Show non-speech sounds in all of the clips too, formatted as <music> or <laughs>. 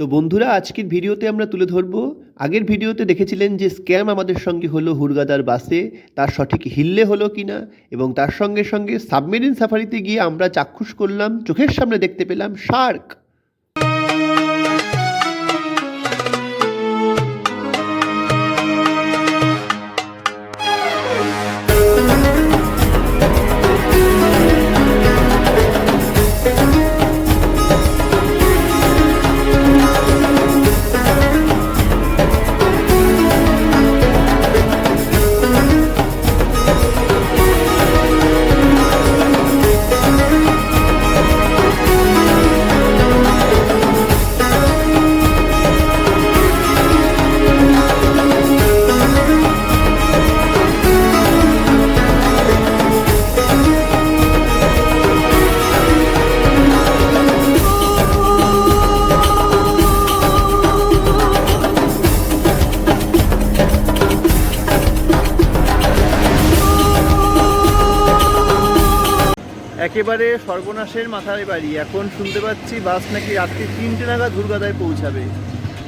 তো বন্ধুরা, আজকের ভিডিওতে আমরা তুলে ধরব, আগের ভিডিওতে দেখেছিলেন যে স্ক্যাম আমাদের সঙ্গে হলো হুরগাদার বাসে, তার সঠিক হিললে হলো কি না এবং তার সঙ্গে সঙ্গে সাবমেরিন সাফারিতে গিয়ে আমরা চাক্ষুষ করলাম, চোখের সামনে দেখতে পেলাম শার্ক। একেবারে সর্বনাশের মাথায় বাড়ি। এখন শুনতে পাচ্ছি বাস নাকি রাত্রি তিনটে নাগাদ দুর্গাদায় পৌঁছাবে।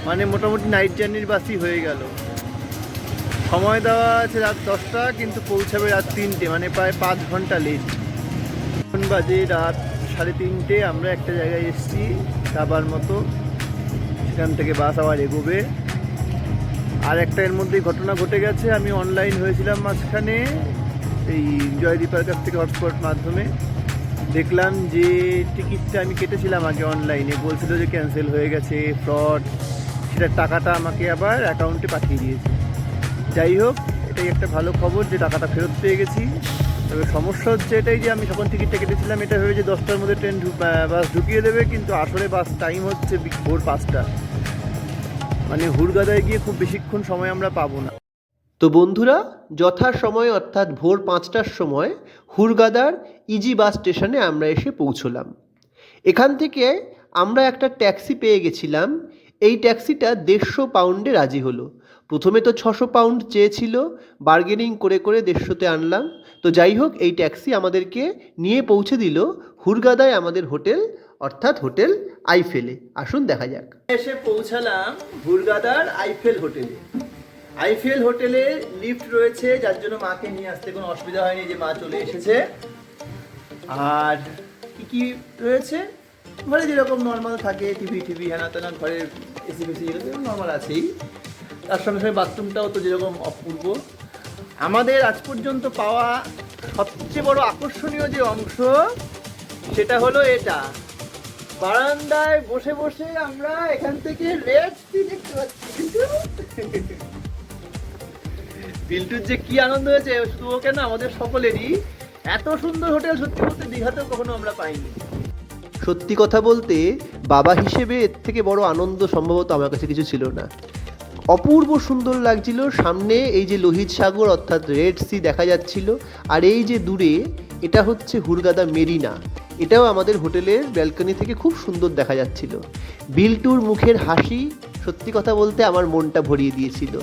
মানে মোটামুটি নাইট জার্নির বাসই হয়ে গেল। সময় দেওয়া আছে রাত দশটা, কিন্তু পৌঁছাবে রাত তিনটে মানে প্রায় পাঁচ ঘণ্টা লেট এখন বাজে রাত সাড়ে তিনটে, আমরা একটা জায়গায় এসেছি যাবার মতো। সেখান থেকে বাস আবার এগোবে। আর একটা এর মধ্যেই ঘটনা ঘটে গেছে, আমি অনলাইন হয়েছিলাম মাঝখানে, এই জয়দীপার কাছ থেকে হটস্পট মাধ্যমে। দেখলাম যে টিকিটটা আমি কেটেছিলাম আগে অনলাইনে বলছিল যে ক্যান্সেল হয়ে গেছে ফ্রড সেটার টাকাটা আমাকে আবার অ্যাকাউন্টে পাঠিয়ে দিয়েছে। যাই হোক, এটাই একটা ভালো খবর যে টাকাটা ফেরত পেয়ে গেছি। তবে সমস্যা হচ্ছে এটাই যে আমি যখন টিকিটটা কেটেছিলাম, এটা ভেবে যে দশটার মধ্যে ট্রেন বাস ঢুকিয়ে দেবে, কিন্তু আসলে বাস টাইম হচ্ছে ভোর পাঁচটা। মানে হুড়গাদায় গিয়ে খুব বেশিক্ষণ সময় আমরা পাবো না। তো বন্ধুরা যথা সময় অর্থাৎ ভোর পাঁচটার সময় হুরগাদার ইজি বাস স্টেশনে আমরা এসে পৌঁছলাম। এখান থেকে আমরা একটা ট্যাক্সি পেয়ে গেছিলাম। এই ট্যাক্সিটা দেড়শো পাউন্ডে রাজি হলো। প্রথমে তো ছশো পাউন্ড চেয়েছিল, বার্গেনিং করে করে দেড়শোতে আনলাম। তো যাই হোক, এই ট্যাক্সি আমাদেরকে নিয়ে পৌঁছে দিল হুরগাদায় আমাদের হোটেল, অর্থাৎ হোটেল আইফেলে। আসুন দেখা যাক। এসে পৌঁছালাম হুরগাদার আইফেল হোটেলে। আইফেল হোটেলে লিফট রয়েছে, যার জন্য মাকে নিয়ে আসতে কোনো অসুবিধা হয়নি যে মা চলে এসেছে। আর কি কি রয়েছে? ঘরে যেরকম নর্মাল থাকে টিভি টিভি হ্যানা তেনা ঘরের এসি ফেসি যেগুলো নর্মাল আছেই। তার সঙ্গে সঙ্গে বাথরুমটাও তো যেরকম অপূর্ব। আমাদের আজ পর্যন্ত পাওয়া সবচেয়ে বড় আকর্ষণীয় যে অংশ, সেটা হলো এটা। বারান্দায় বসে বসে আমরা এখান থেকে রেড দেখতে পাচ্ছি। বিল্টুর যে কি আনন্দ হয়েছে শুধু ও কেন আমাদের সকলেরই। এত সুন্দর হোটেল সত্যি বলতে দীঘাতেও কখনো আমরা পাইনি। সত্যি কথা বলতে, বাবা হিসেবে এর থেকে বড় আনন্দ সম্ভবত আমার কাছে কিছু ছিল না। অপূর্ব সুন্দর লাগছিল, সামনে এই যে লোহিত সাগর, অর্থাৎ রেড সি দেখা যাচ্ছিল, আর এই যে দূরে, এটা হচ্ছে হুরগাদা মেরিনা। এটাও আমাদের হোটেলের ব্যালকনি থেকে খুব সুন্দর দেখা যাচ্ছিল। বিল্টুর মুখের হাসি সত্যি কথা বলতে আমার মনটা ভরিয়ে দিয়েছিল।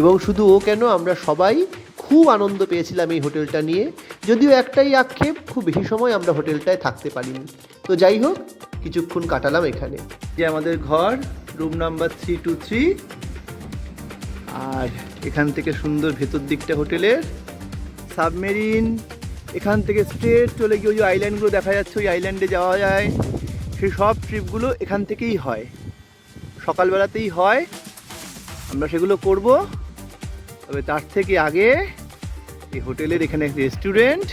এবং শুধু ও কেন, আমরা সবাই খুব আনন্দ পেয়েছিলাম এই হোটেলটা নিয়ে। যদিও একটাই আক্ষেপ, খুব বেশি সময় আমরা হোটেলটায় থাকতে পারিনি। তো যাই হোক, কিছুক্ষণ কাটালাম এখানে। যে আমাদের ঘর, room number three two three. আর এখান থেকে সুন্দর ভেতর দিকটা হোটেলের। সাবমেরিন এখান থেকে স্ট্রেট চলে গিয়ে ওই যে আইল্যান্ডগুলো দেখা যাচ্ছে, ওই আইল্যান্ডে যাওয়া যায়। সেই সব ট্রিপগুলো এখান থেকেই হয়। সকালবেলাতেই হয়। আমরা সেগুলো করব। তবে তার থেকে আগে এই হোটেলের এখানে রেস্টুরেন্ট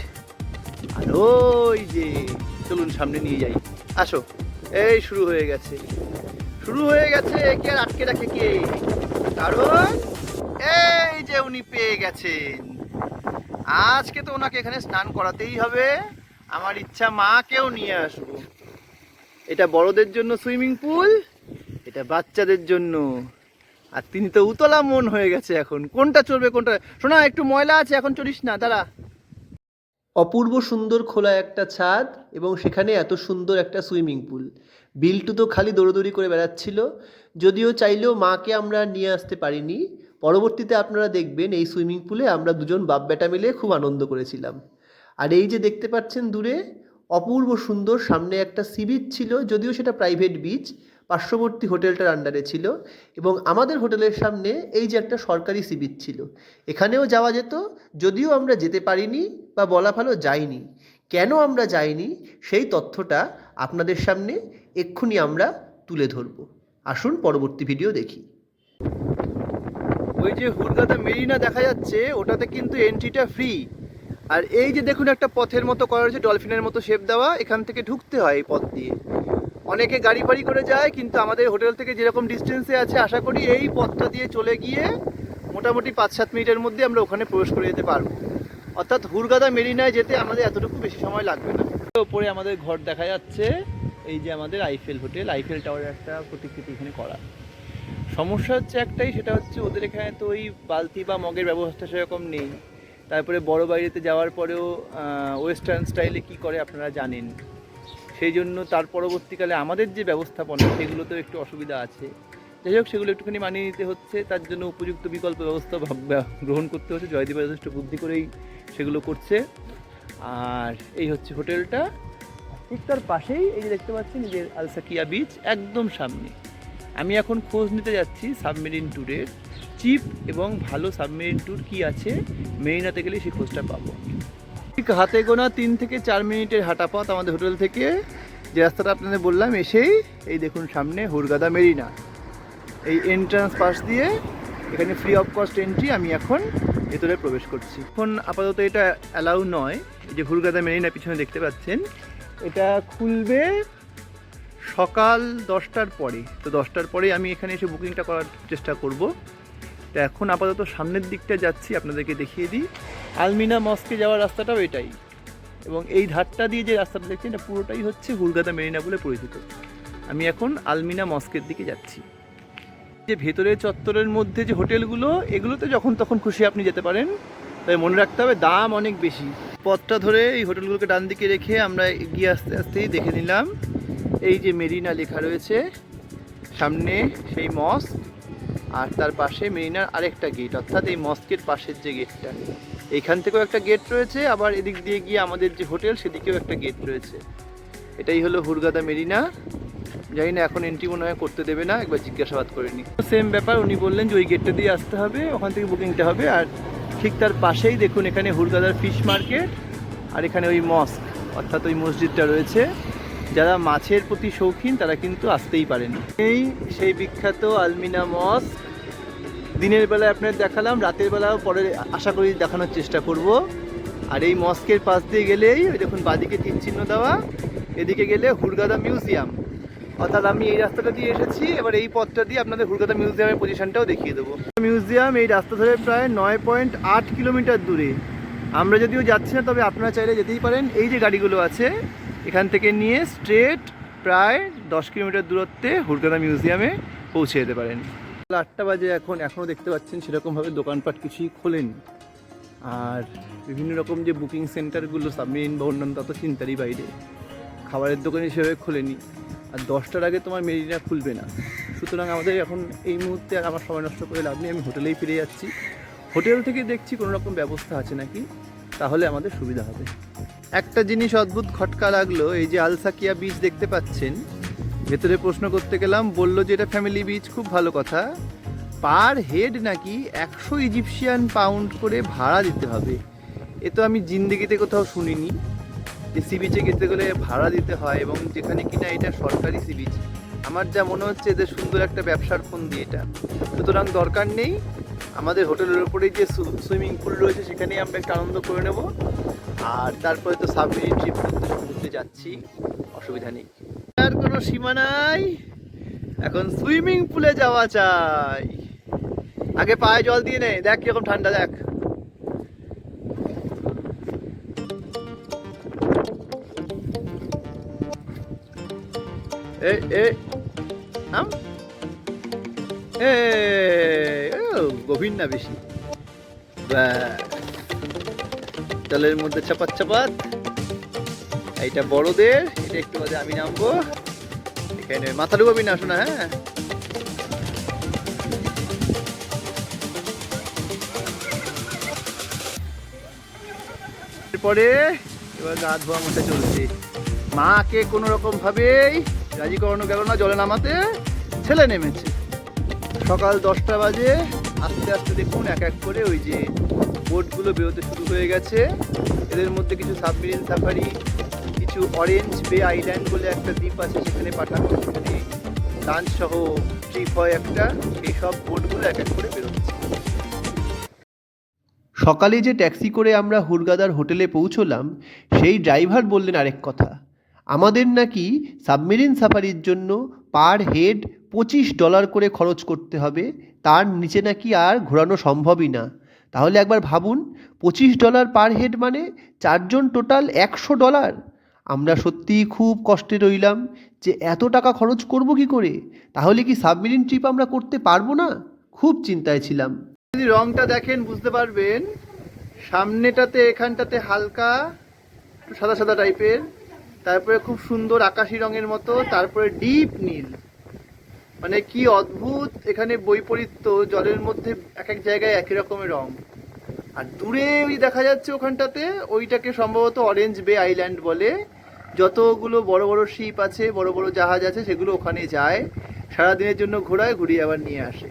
আর ওই যে, চলুন সামনে নিয়ে যাই। আসো। এই শুরু হয়ে গেছে। শুরু হয়ে গেছে। কে আর আটকে রাখে কে? কারণ এই যে উনি পেয়ে গেছেন। আজকে তো ওনাকে এখানে স্নান করাতেই হবে। আমার ইচ্ছা মাকেও নিয়ে আসব। এটা বড়দের জন্য সুইমিং পুল, এটা বাচ্চাদের জন্য। আর তিনি তো উতলা মন হয়ে গেছে এখন। কোনটা চলবে কোনটা? শোনা, একটু ময়লা আছে, এখন চলিস না, দাঁড়া। অপূর্ব সুন্দর খোলা একটা ছাদ এবং সেখানে এত সুন্দর একটা সুইমিং পুল। বিল্টু তো খালি দৌড়দৌড়ি করে বেড়াচ্ছিল, যদিও চাইলেও মাকে আমরা নিয়ে আসতে পারিনি। পরবর্তীতে আপনারা দেখবেন এই সুইমিং পুলে আমরা দুজন বাপ বেটা মিলে খুব আনন্দ করেছিলাম। আর এই যে দেখতে পাচ্ছেন দূরে, অপূর্ব সুন্দর সামনে একটা সি বিচ ছিল, যদিও সেটা প্রাইভেট বিচ, পার্শ্ববর্তী হোটেলটার আন্ডারে ছিল এবং আমাদের হোটেলের সামনে এই যে একটা সরকারি সি বিচ ছিল। এখানেও যাওয়া যেত, যদিও আমরা যেতে পারিনি বা বলা ভালো যাইনি। কেন আমরা যাইনি, সেই তথ্যটা আপনাদের সামনে এক্ষুনি আমরা তুলে ধরব। আসুন পরবর্তী ভিডিও দেখি। ওই যে হুরগাদা মেরিনা দেখা যাচ্ছে, ওটাতে কিন্তু এন্ট্রিটা ফ্রি আর এই যে দেখুন একটা পথের মতো করা হয়েছে ডলফিনের মতো শেপ দেওয়া, এখান থেকে ঢুকতে হয় এই পথ দিয়ে। অনেকে গাড়ি ফাড়ি করে যায়, কিন্তু আমাদের হোটেল থেকে যেরকম ডিস্টেন্সে আছে, আশা করি এই পথটা দিয়ে চলে গিয়ে মোটামুটি পাঁচ সাত মিনিটের মধ্যে আমরা ওখানে প্রবেশ করে যেতে পারব। অর্থাৎ হুরগাদা মেরিনায় যেতে আমাদের এতটুকু বেশি সময় লাগবে না। ওপরে আমাদের ঘর দেখা যাচ্ছে, এই যে আমাদের আইফেল হোটেল আইফেল টাওয়ারের একটা প্রতিকৃতি এখানে করা। সমস্যা হচ্ছে একটাই, সেটা হচ্ছে ওদের এখানে তো ওই বালতি বা মগের ব্যবস্থা সেরকম নেই। তারপরে বড় বাইরেতে যাওয়ার পরেও ওয়েস্টার্ন স্টাইলে কি করে আপনারা জানেন? সেই জন্য তার পরবর্তীকালে আমাদের যে ব্যবস্থাপনা, সেগুলোতেও একটু অসুবিধা আছে। যাই হোক, সেগুলো একটুখানি মানিয়ে নিতে হচ্ছে। তার জন্য উপযুক্ত বিকল্প ব্যবস্থা <laughs> গ্রহণ করতে হচ্ছে। জয়দীপ যথেষ্ট বুদ্ধি করেই সেগুলো করছে। আর এই হচ্ছে হোটেলটা। ঠিক তার পাশেই এই যে দেখতে পাচ্ছেন যে আলসাকিয়া বিচ একদম সামনে। আমি এখন খোঁজ নিতে যাচ্ছি সাবমেরিন ট্যুরের চিপ এবং ভালো সাবমেরিন ট্যুর কি আছে? মেরিনাতে গেলে সেই খোঁজটা পাবো। ঠিক হাতে গোনা তিন থেকে চার মিনিটের হাঁটা পথ আমাদের হোটেল থেকে। যে রাস্তাটা আপনাদের বললাম, এসেই এই দেখুন সামনে হুরগাদা মেরিনা। এই এন্ট্রান্স পাস দিয়ে এখানে ফ্রি অফ কস্ট এন্ট্রি আমি এখন ভেতরে প্রবেশ করছি। এখন আপাতত এটা অ্যালাউ নয়। যে হুরগাদা মেরিনা পিছনে দেখতে পাচ্ছেন, এটা খুলবে সকাল দশটার পরে, তো দশটার পরে আমি এখানে এসে বুকিংটা করার চেষ্টা করব। তো এখন আপাতত সামনের দিকটা যাচ্ছি, আপনাদেরকে দেখিয়ে দিই। আলমিনা মস্কে যাওয়ার রাস্তাটাও এটাই। এবং এই ধারটা দিয়ে যে রাস্তাটা দেখছি এটা পুরোটাই হচ্ছে হুলগাদা মেরিনা বলে পরিচিত। আমি এখন আলমিনা মস্কের দিকে যাচ্ছি। যে ভেতরের চত্বরের মধ্যে যে হোটেলগুলো, এগুলোতে যখন তখন খুশি আপনি যেতে পারেন। তবে মনে রাখতে হবে, দাম অনেক বেশি। পথটা ধরে এই হোটেলগুলোকে ডান দিকে রেখে আমরা এগিয়ে আস্তে আস্তেই দেখে নিলাম। এই যে মেরিনা লেখা রয়েছে, সামনে সেই মস্ক, আর তার পাশে মেরিনার আরেকটা গেট অর্থাৎ এই মস্কের পাশের যে গেটটা এইখান থেকেও একটা গেট রয়েছে, আবার এদিক দিয়ে গিয়ে আমাদের যে হোটেল, সেদিকেও একটা গেট রয়েছে। এটাই হলো হুরগাদা মেরিনা। জানি না, এখন এন্ট্রি মনে হয় করতে দেবে না, একবার জিজ্ঞাসাবাদ করে নি। সেম ব্যাপার, উনি বললেন যে ওই গেটটা দিয়ে আসতে হবে, ওখান থেকে বুকিংটা হবে, আর ঠিক তার পাশেই দেখুন এখানে হুরগাদার ফিশ মার্কেট আর এখানে ওই মস্ক, অর্থাৎ ওই মসজিদটা রয়েছে। যারা মাছের প্রতি শৌখিন, তারা কিন্তু আসতেই পারেন। এই সেই বিখ্যাত আলমিনা মস্ক দিনের বেলায় আপনার দেখালাম, রাতের বেলাও পরে আশা করি দেখানোর চেষ্টা করব। আর এই মস্কের পাশ দিয়ে গেলেই ওই দেখুন বাদিকে তিন চিহ্ন দেওয়া, এদিকে গেলে হুরগাদা মিউজিয়াম। অর্থাৎ আমি এই রাস্তাটা দিয়ে এসেছি, এবার এই পথটা দিয়ে আপনাদের হুরগাদা মিউজিয়ামের পজিশনটাও দেখিয়ে দেবো। মিউজিয়াম এই রাস্তা ধরে প্রায় নয় পয়েন্ট আট কিলোমিটার দূরে। আমরা যদিও যাচ্ছি না, তবে আপনারা চাইলে যেতেই পারেন। এই যে গাড়িগুলো আছে এখান থেকে নিয়ে স্ট্রেট প্রায় দশ কিলোমিটার দূরত্বে হুরগাদা মিউজিয়ামে পৌঁছে যেতে পারেন। আটটা বাজে এখন এখনও দেখতে পাচ্ছেন সেরকমভাবে দোকানপাট কিছুই খোলেনি। আর বিভিন্ন রকম যে বুকিং সেন্টারগুলো সাবমেরিন বা অন্যান্য তত চিন্তারই বাইরে। খাবারের দোকান হিসেবে খোলেনি। আর দশটার আগে তোমার মেরিনা খুলবে না। সুতরাং আমাদের এখন এই মুহূর্তে আর আমার সময় নষ্ট করে লাভ নেই, আমি হোটেলেই ফিরে যাচ্ছি। হোটেল থেকে দেখছি কোনো রকম ব্যবস্থা আছে নাকি? তাহলে আমাদের সুবিধা হবে। একটা জিনিস অদ্ভুত খটকা লাগল, এই যে আলসাকিয়া বিচ দেখতে পাচ্ছেন। ভেতরে প্রশ্ন করতে গেলাম, বলল যে এটা ফ্যামিলি বিচ খুব ভালো কথা। পার হেড নাকি একশো ইজিপশিয়ান পাউন্ড করে ভাড়া দিতে হবে? এ তো আমি জিন্দেগিতে কোথাও শুনিনি। যে সি বিচে যেতে গেলে ভাড়া দিতে হয় এবং যেখানে কিনা এটা সরকারি সি বিচ আমার যা মনে হচ্ছে এদের সুন্দর একটা ব্যবসার ফোন দিয়ে এটা। সুতরাং দরকার নেই আমাদের হোটেলের ওপরেই যে সুইমিং পুল রয়েছে, সেখানেই আমরা একটু আনন্দ করে নেব। আর তারপরে তো সাবমেরিন ট্রিপ করতে যাচ্ছি। অসুবিধা নেই। আর কোনো সীমা নাই। এখন সুইমিং পুলে যাওয়া চাই। আগে পায়ে জল দিয়ে নে। দেখ কীরকম ঠান্ডা, দেখ। এ এ গভীর না বেশি। জলের মধ্যে চাপাত চাপাত। এইটা বড়দের, এটা একটু বাদে আমি নামবো। এখানে মাথা ডুবাবি না শোনা হ্যাঁ? এরপরে এবার গা ধোয়া মতো চলছে। মাকে কোনো রকম ভাবেই রাজি করানো গেল না জলে নামাতে। ছেলে নেমেছে। সকাল দশটা বাজে। আস্তে আস্তে দেখুন, এক এক করে ওই যে বোটগুলো বেরোতে শুরু হয়ে গেছে। এদের মধ্যে কিছু সাবমেরিন সাফারি, কিছু অরেঞ্জ বে আইল্যান্ড বলে একটা দ্বীপ আছে সেখানে পাঠানো, সেখানে লাঞ্চ সহ ট্রিপ হয় একটা। সেই সব বোটগুলো এক এক করে বেরোচ্ছে। সকালে যে ট্যাক্সি করে আমরা হুরগাদার হোটেলে পৌঁছলাম, সেই ড্রাইভার বললেন আরেক কথা। আমাদের নাকি সাবমেরিন সাফারির জন্য পার হেড পঁচিশ ডলার করে খরচ করতে হবে, তার নিচে নাকি আর ঘোরানো সম্ভবই না। তাহলে একবার ভাবুন, পঁচিশ ডলার পার হেড মানে চারজন টোটাল একশো ডলার। আমরা সত্যিই খুব কষ্টে রইলাম যে এত টাকা খরচ করব কি করে? তাহলে কি সাবমেরিন ট্রিপ আমরা করতে পারব না? খুব চিন্তায় ছিলাম। যদি রংটা দেখেন, বুঝতে পারবেন, সামনেটাতে, এখানটাতে হালকা সাদা সাদা টাইপের তারপরে খুব সুন্দর আকাশি রঙের মতো, তারপরে ডিপ নীল। মানে কি অদ্ভুত এখানে বৈপরীত্য, জলের মধ্যে এক এক জায়গায় একই রকমের রং। আর দূরে ওই দেখা যাচ্ছে ওখানটাতে, ওইটাকে সম্ভবত অরেঞ্জ বে আইল্যান্ড বলে। যতগুলো বড় বড় শিপ আছে, বড় বড় জাহাজ আছে, সেগুলো ওখানে যায়। সারাদিনের জন্য ঘোরায়, ঘুরিয়ে আবার নিয়ে আসে।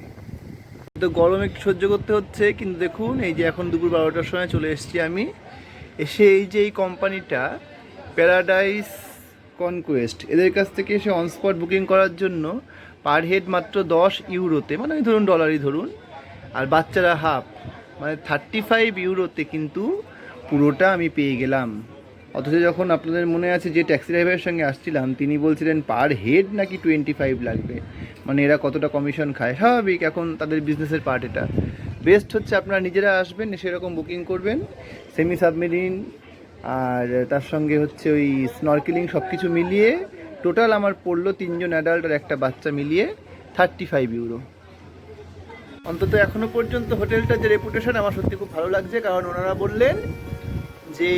তো গরম একটু সহ্য করতে হচ্ছে, কিন্তু দেখুন, এই যে এখন দুপুর বারোটার সময় চলে এসেছি আমি। এসে এই যে এই কোম্পানিটা প্যারাডাইস কনকোয়েস্ট এদের কাছ থেকে এসে অনস্পট বুকিং করার জন্য পার হেড মাত্র দশ ইউরোতে মানে ওই ধরুন ডলারই ধরুন, আর বাচ্চারা হাফ মানে থার্টি ফাইভ ইউরোতে কিন্তু পুরোটা আমি পেয়ে গেলাম। অথচ যখন আপনাদের মনে আছে যে ট্যাক্সি ড্রাইভারের সঙ্গে আসছিলাম, তিনি বলছিলেন পার হেড নাকি টোয়েন্টি ফাইভ লাগবে? মানে এরা কতটা কমিশন খায়? স্বাভাবিক, এখন তাদের বিজনেসের পার্ট এটা। বেস্ট হচ্ছে আপনারা নিজেরা আসবেন সেরকম বুকিং করবেন সেমি সাবমেরিন আর তার সঙ্গে হচ্ছে ওই স্নরকেলিং সব কিছু মিলিয়ে টোটাল আমার পড়ল তিনজন অ্যাডাল্ট আর একটা বাচ্চা মিলিয়ে থার্টি ফাইভ ইউরো অন্তত এখনও পর্যন্ত হোটেলটার যে রেপুটেশন আমার সত্যি খুব ভালো লাগছে, কারণ ওনারা বললেন যে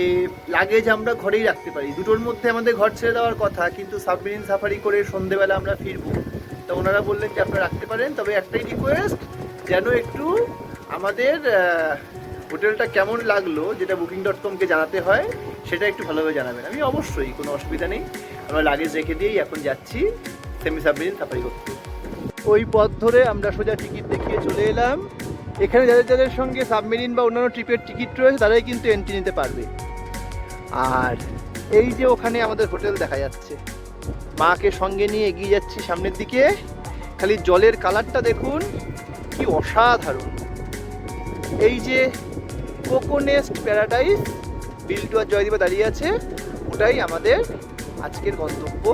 লাগেজ আমরা ঘরেই রাখতে পারি। দুটোর মধ্যে আমাদের ঘর ছেড়ে দেওয়ার কথা, কিন্তু সাবমেরিন সাফারি করে সন্ধেবেলা আমরা ফিরবো। তো ওনারা বললেন যে আপনারা রাখতে পারেন, তবে একটাই রিকোয়েস্ট যেন একটু আমাদের হোটেলটা কেমন লাগল, যেটা বুকিং ডট কমকে জানাতে হয়, সেটা একটু ভালোভাবে জানাবেন। আমি অবশ্যই কোনো অসুবিধা নেই। আমরা লাগেজ রেখে দিয়েই এখন যাচ্ছি সেমি সাবমেরিন সাফারি করতে। ওই পথ ধরে আমরা সোজা টিকিট দেখিয়ে চলে এলাম। এখানে যাদের যাদের সঙ্গে সাবমেরিন বা অন্যান্য ট্রিপের টিকিট রয়েছে, তারাই কিন্তু এন্ট্রি নিতে পারবে। আর এই যে ওখানে আমাদের হোটেল দেখা যাচ্ছে। মাকে সঙ্গে নিয়ে এগিয়ে যাচ্ছি সামনের দিকে। খালি জলের কালারটা দেখুন, কি অসাধারণ। এই যে কোকোনেস্ট প্যারাডাইস, বিল্টু আর জয়দীপা দাঁড়িয়ে আছে, ওটাই আমাদের আজকের গন্তব্য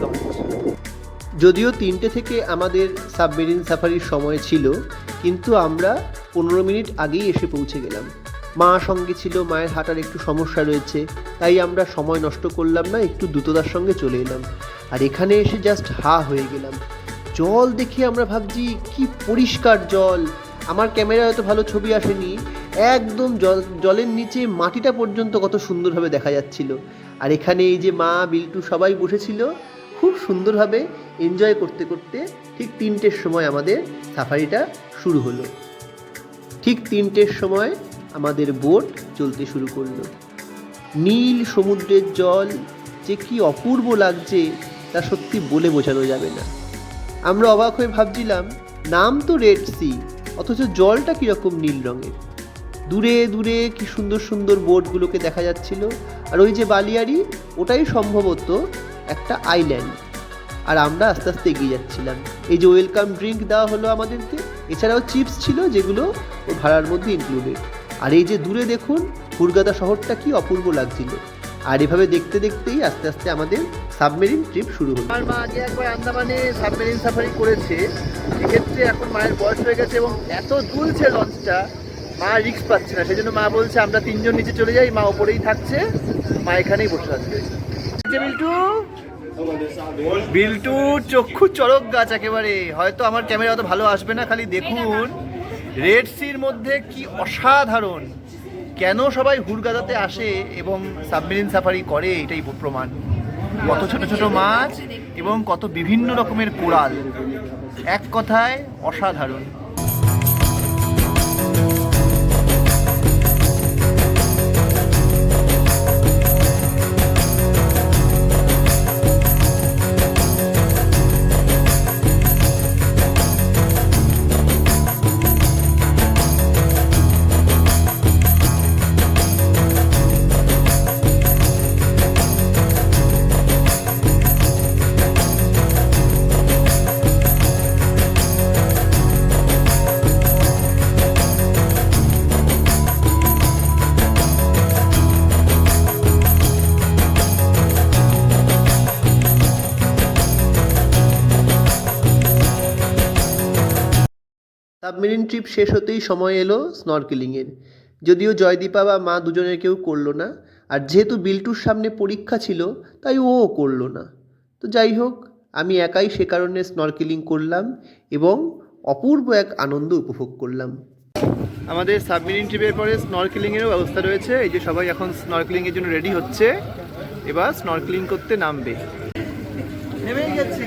লঞ্চ। যদিও তিনটে থেকে আমাদের সাবমেরিন সাফারির সময় ছিল, কিন্তু আমরা পনেরো মিনিট আগেই এসে পৌঁছে গেলাম। মা সঙ্গে ছিল, মায়ের হাঁটার একটু সমস্যা রয়েছে, তাই আমরা সময় নষ্ট করলাম না, একটু দ্রুততার সঙ্গে চলে এলাম। আর এখানে এসে জাস্ট হা হয়ে গেলাম। জল দেখে আমরা ভাবছি, কি পরিষ্কার জল! আমার ক্যামেরায় হয়তো ভালো ছবি আসেনি। একদম জল, জলের নিচে মাটিটা পর্যন্ত কত সুন্দরভাবে দেখা যাচ্ছিল। আর এখানে এই যে মা বিল্টু সবাই বসেছিল, খুব সুন্দরভাবে এনজয় করতে করতে ঠিক তিনটের সময় আমাদের সাফারিটা শুরু হলো। ঠিক তিনটের সময় আমাদের বোট চলতে শুরু করল। নীল সমুদ্রের জল যে কি অপূর্ব লাগছে তা সত্যি বলে বোঝানো যাবে না। আমরা অবাক হয়ে ভাবছিলাম, নাম তো রেড সি অথচ জলটা কীরকম নীল রঙের? দূরে দূরে কি সুন্দর সুন্দর বোটগুলোকে দেখা যাচ্ছিল। আর ওই যে বালিয়ারি ওটাই সম্ভবত একটা আইল্যান্ড আর আমরা আস্তে আস্তে এগিয়ে যাচ্ছিলাম। এই যে ওয়েলকাম ড্রিঙ্ক দেওয়া হলো আমাদেরকে, এছাড়াও চিপস ছিল যেগুলো ও ভাড়ার মধ্যে ইনক্লুডেড আর এই যে দূরে দেখুন হুরগাদা শহরটা কি অপূর্ব লাগছিল। আর এভাবে দেখতে দেখতেই আস্তে আস্তে আমাদের সাবমেরিন ট্রিপ শুরু হলো। আমার মা আগে একবার আন্দামানে সাবমেরিন সাফারি করেছে, সেক্ষেত্রে এখন মায়ের বয়স হয়ে গেছে এবং এত দুলছে লঞ্চটা মা রিস্ক পাচ্ছে না সেই জন্য মা বলছে, আমরা তিনজন নিচে চলে যাই, মা ওপরেই থাকছে, মা এখানেই বসে থাকবে। যে বিল্টু? বিল্টু, চক্ষু চড়ক গাছ একেবারে। হয়তো আমার ক্যামেরা অত ভালো আসবে না, খালি দেখুন। রেড সির মধ্যে কি অসাধারণ। কেন সবাই হুড়গাদাতে আসে এবং সাবমেরিন সাফারি করে, এটাই প্রমাণ। কত ছোট ছোট মাছ এবং কত বিভিন্ন রকমের কোরাল এক কথায় অসাধারণ। সাবমেরিন ট্রিপ শেষ হতেই সময় এলো স্নরকেলিংয়ের। যদিও জয়দীপা বা মা দুজনের কেউ করল না আর যেহেতু বিল্টুর সামনে পরীক্ষা ছিল তাই ও করল না। তো যাই হোক আমি একাই সে কারণে স্নরকেলিং করলাম এবং অপূর্ব এক আনন্দ উপভোগ করলাম। আমাদের সাবমেরিন ট্রিপের পরে স্নরকেলিংয়েরও ব্যবস্থা রয়েছে এই যে সবাই এখন স্নরকেলিংয়ের জন্য রেডি হচ্ছে এবার স্নরকেলিং করতে নামবে। নেমেই যাচ্ছি।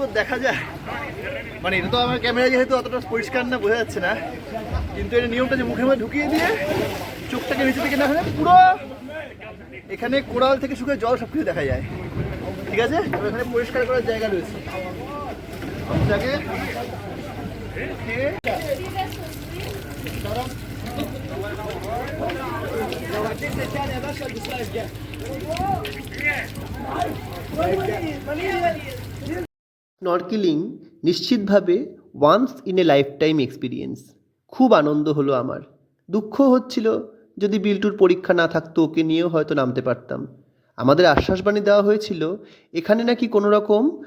সুন্দর দেখা যায়। মানে এটা তো আমার ক্যামেরা যেহেতু অতটা পরিষ্কার না, বোঝা যাচ্ছে না। কিন্তু এটা নিয়মটা যে মুখের মধ্যে ঢুকিয়ে দিয়ে চোখটাকে নিচে থেকে না হলে পুরো এখানে কোড়াল থেকে শুকিয়ে জল সব কিছু দেখা যায়। ঠিক আছে? এখানে পরিষ্কার করার জায়গা রয়েছে। যাকে স্নরকেলিং নিশ্চিতভাবে once in a lifetime experience খুব আনন্দ হলো আমার। দুঃখ হচ্ছিল যদি বিল্টুর পরীক্ষা না থাকতো, ওকে নিয়েও হয়তো নামতে পারতাম। আমাদের আশ্বাসবাণী দেওয়া হয়েছিল, এখানে নাকি কোনো রকম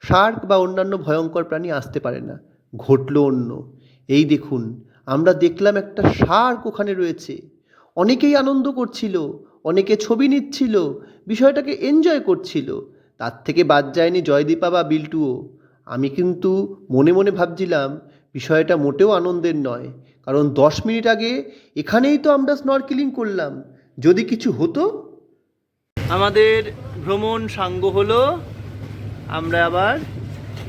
শার্ক বা অন্যান্য ভয়ঙ্কর প্রাণী আসতে পারে না। ঘটল অন্য। এই দেখুন, আমরা দেখলাম একটা শার্ক ওখানে রয়েছে। অনেকেই আনন্দ করছিল, অনেকে ছবি নিচ্ছিল, বিষয়টাকে এনজয় করছিল। তার থেকে বাদ যায়নি জয়দীপা বা বিল্টুও। আমি কিন্তু মনে মনে ভাবছিলাম, বিষয়টা মোটেও আনন্দের নয়। কারণ দশ মিনিট আগে এখানেই তো আমরা স্নরকেলিং করলাম। যদি কিছু হতো? আমাদের ভ্রমণ সাঙ্গ হলো। আমরা আবার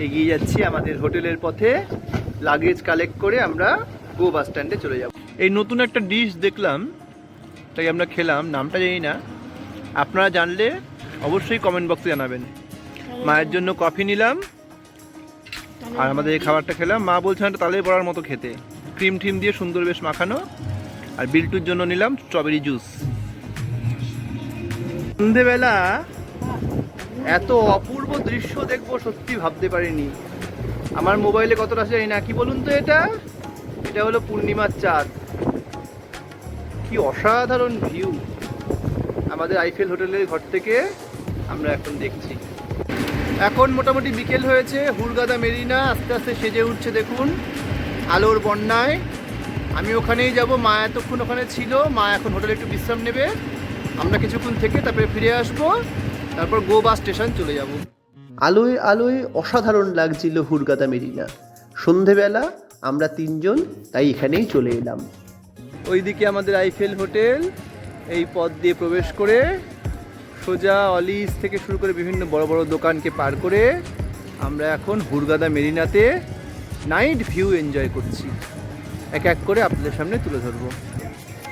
এগিয়ে যাচ্ছি আমাদের হোটেলের পথে। লাগেজ কালেক্ট করে আমরা গো বাস স্ট্যান্ডে চলে যাব। এই নতুন একটা ডিশ দেখলাম তাই আমরা খেলাম, নামটা জানি না। আপনারা জানলে অবশ্যই কমেন্ট বক্সে জানাবেন। মায়ের জন্য কফি নিলাম, আর আমাদের এই খাবারটা খেলাম। মা বলছেন একটা তালের বড়ার মতো খেতে। ক্রিম টিম দিয়ে সুন্দর বেশ মাখানো, আর বিল্টুর জন্য নিলাম স্ট্রবেরি জুস সন্ধেবেলা এত অপূর্ব দৃশ্য দেখব, সত্যি ভাবতে পারিনি। আমার মোবাইলে কতটা জানি না। কি বলুন তো এটা? এটা হলো পূর্ণিমার চাঁদ। কি অসাধারণ ভিউ আমাদের আইফেল হোটেলের ঘর থেকে আমরা এখন দেখছি। এখন মোটামুটি বিকেল হয়েছে হুরগাদা মেরিনা আস্তে আস্তে সেজে উঠছে দেখুন। আলোর বন্যায়। আমি ওখানেই যাব মা এতক্ষণ ওখানে ছিল মা এখন হোটেলে একটু বিশ্রাম নেবে। আমরা কিছুক্ষণ থেকে তারপরে ফিরে আসব তারপর গো বাস স্টেশন চলে যাব। আলোয় আলোয় অসাধারণ লাগছিল হুরগাদা মেরিনা। সন্ধেবেলা আমরা তিনজন তাই এখানেই চলে এলাম। ওইদিকে আমাদের আইফেল হোটেল এই পথ দিয়ে প্রবেশ করে সোজা অলিস থেকে শুরু করে বিভিন্ন বড় বড় দোকানকে পার করে আমরা এখন হুরগাদা মেরিনাতে নাইট ভিউ এনজয় করছি। এক এক করে আপনাদের সামনে তুলে ধরবো।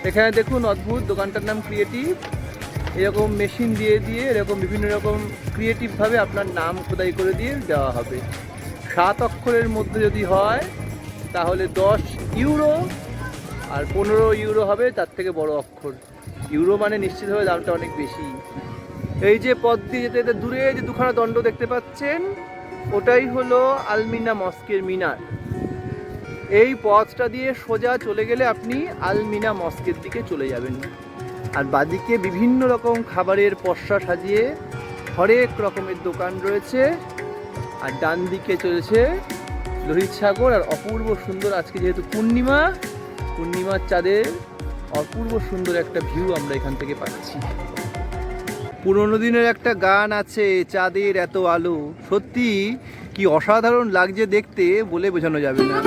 এখানে দেখুন অদ্ভুত দোকানটার নাম ক্রিয়েটিভ এরকম মেশিন দিয়ে দিয়ে এরকম বিভিন্ন রকম ক্রিয়েটিভভাবে আপনার নাম খোদাই করে দিয়ে দেওয়া হবে। সাত অক্ষরের মধ্যে যদি হয়, তাহলে দশ ইউরো আর পনেরো ইউরো হবে, তার থেকে বড় অক্ষর। ইউরো মানে নিশ্চিতভাবে দামটা অনেক বেশি। এই যে পথ দিয়ে যেতে যেতে দূরে যে দুখানা দণ্ড দেখতে পাচ্ছেন, ওটাই হলো আলমিনা মস্কের মিনার। এই পথটা দিয়ে সোজা চলে গেলে আপনি আলমিনা মস্কের দিকে চলে যাবেন। আর বাদিকে বিভিন্ন রকম খাবারের পসরা সাজিয়ে হরেক রকমের দোকান রয়েছে। আর ডান দিকে চলেছে লোহিত সাগর আর অপূর্ব সুন্দর আজকে যেহেতু পূর্ণিমা, পূর্ণিমার চাঁদের অপূর্ব সুন্দর একটা ভিউ আমরা এখান থেকে পাচ্ছি। পুরোনো দিনের একটা গান আছে, চাঁদের এত আলো। সত্যি কি অসাধারণ লাগছে দেখতে বলে বোঝানো যাবে না।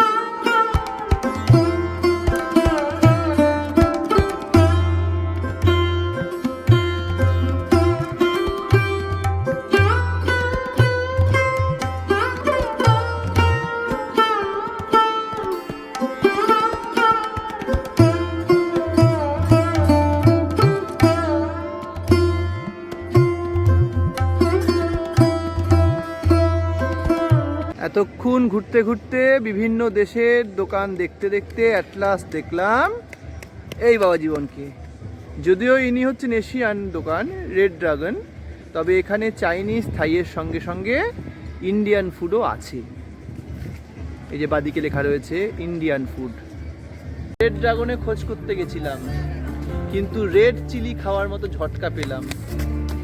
ঘুরতে ঘুরতে বিভিন্ন দেশের দোকান দেখতে দেখতে অ্যাট লাস্ট দেখলাম এই বাবা জীবনকে। যদিও ইনি হচ্ছেন এশিয়ান দোকান রেড ড্রাগন তবে এখানে চাইনিজ, থাইয়ের সঙ্গে সঙ্গে ইন্ডিয়ান ফুডও আছে। এই যে বাদিকে লেখা রয়েছে ইন্ডিয়ান ফুড রেড ড্রাগনে খোঁজ করতে গেছিলাম, কিন্তু রেড চিলি খাওয়ার মতো ঝটকা পেলাম।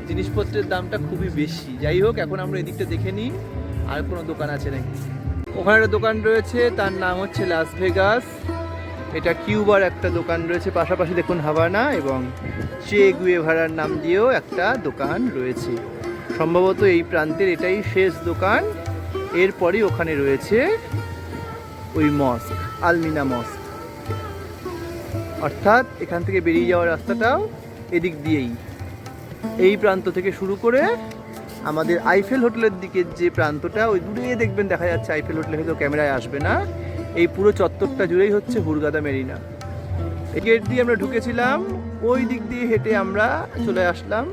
জিনিসপত্রের দামটা খুবই বেশি। যাই হোক, এখন আমরা এদিকটা দেখে নিই, আর কোনো দোকান আছে নাকি? ওখানে একটা দোকান রয়েছে, তার নাম হচ্ছে লাস ভেগাস এটা কিউবার একটা দোকান রয়েছে, পাশাপাশি দেখুন হাভানা এবং চে গুয়েভারার নাম দিয়েও একটা দোকান রয়েছে। সম্ভবত এই প্রান্তের এটাই শেষ দোকান। এরপরই ওখানে রয়েছে ওই মস্ক, আলমিনা মস্ক। অর্থাৎ এখান থেকে বেরিয়ে যাওয়ার রাস্তাটাও এদিক দিয়েই। এই প্রান্ত থেকে শুরু করে আমাদের আইফেল হোটেলের দিকে যে প্রান্তটা, ওই দূরে দেখবেন দেখা যাচ্ছে আইফেল হোটেলে হয়তো ক্যামেরায় আসবে না। এই পুরো চত্বরটা জুড়েই হচ্ছে হুরগাদা মেরিনা। এই গেট দিয়ে আমরা ঢুকেছিলাম, ওই দিক দিয়ে হেঁটে আমরা চলে আসলাম।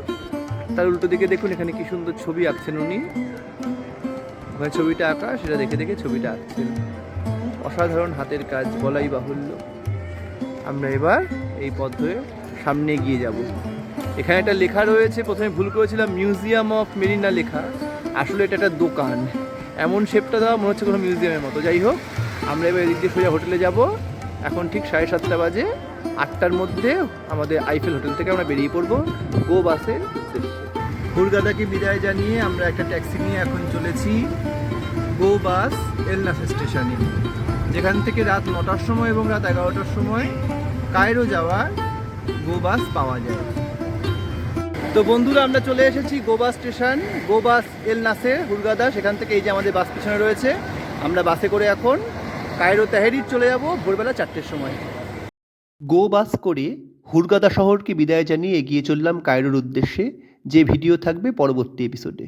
তার উল্টো দিকে দেখুন এখানে কি সুন্দর ছবি আঁকছেন উনি। ওখানে ছবিটা আঁকা, সেটা দেখে দেখে ছবিটা আঁকছেন। অসাধারণ হাতের কাজ বলাই বাহুল্য। আমরা এবার এই পথ ধরে সামনে এগিয়ে যাব। এখানে একটা লেখা রয়েছে, প্রথমে ভুল করেছিলাম মিউজিয়াম অফ মেরিনা লেখা। আসলে এটা একটা দোকান। এমন শেপটা দেওয়া মনে হচ্ছে কোনো মিউজিয়ামের মতো। যাই হোক, আমরা এবার এদিক দিয়ে সোজা হোটেলে যাব। এখন ঠিক সাড়ে সাতটা বাজে। আটটার মধ্যে আমাদের আইফেল হোটেল থেকে আমরা বেরিয়ে পড়ব। গো বাসের উদ্দেশ্যে। বিদায় জানিয়ে আমরা একটা ট্যাক্সি নিয়ে এখন চলেছি গো বাস এলনাস স্টেশনে যেখান থেকে রাত নটার সময় এবং রাত এগারোটার সময় কায়রো যাওয়ার গো বাস পাওয়া যায়। তো বন্ধুরা, আমরা চলে এসেছি গোবা স্টেশন গো বাস এল নাসে, হুরগাদা, সেখান থেকে এই যে আমাদের বাস পিছনে রয়েছে। আমরা বাসে করে এখন কায়রো তেহেরির চলে যাব ভোরবেলা চারটের সময়। গো বাস করে হুরগাদা শহরকে বিদায় জানিয়ে এগিয়ে চললাম কায়রোর উদ্দেশ্যে। যে ভিডিও থাকবে পরবর্তী এপিসোডে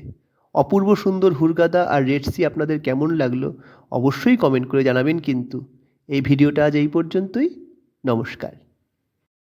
অপূর্ব সুন্দর হুরগাদা আর রেড সি আপনাদের কেমন লাগল অবশ্যই কমেন্ট করে জানাবেন কিন্তু। এই ভিডিওটা আজ এই পর্যন্তই। নমস্কার।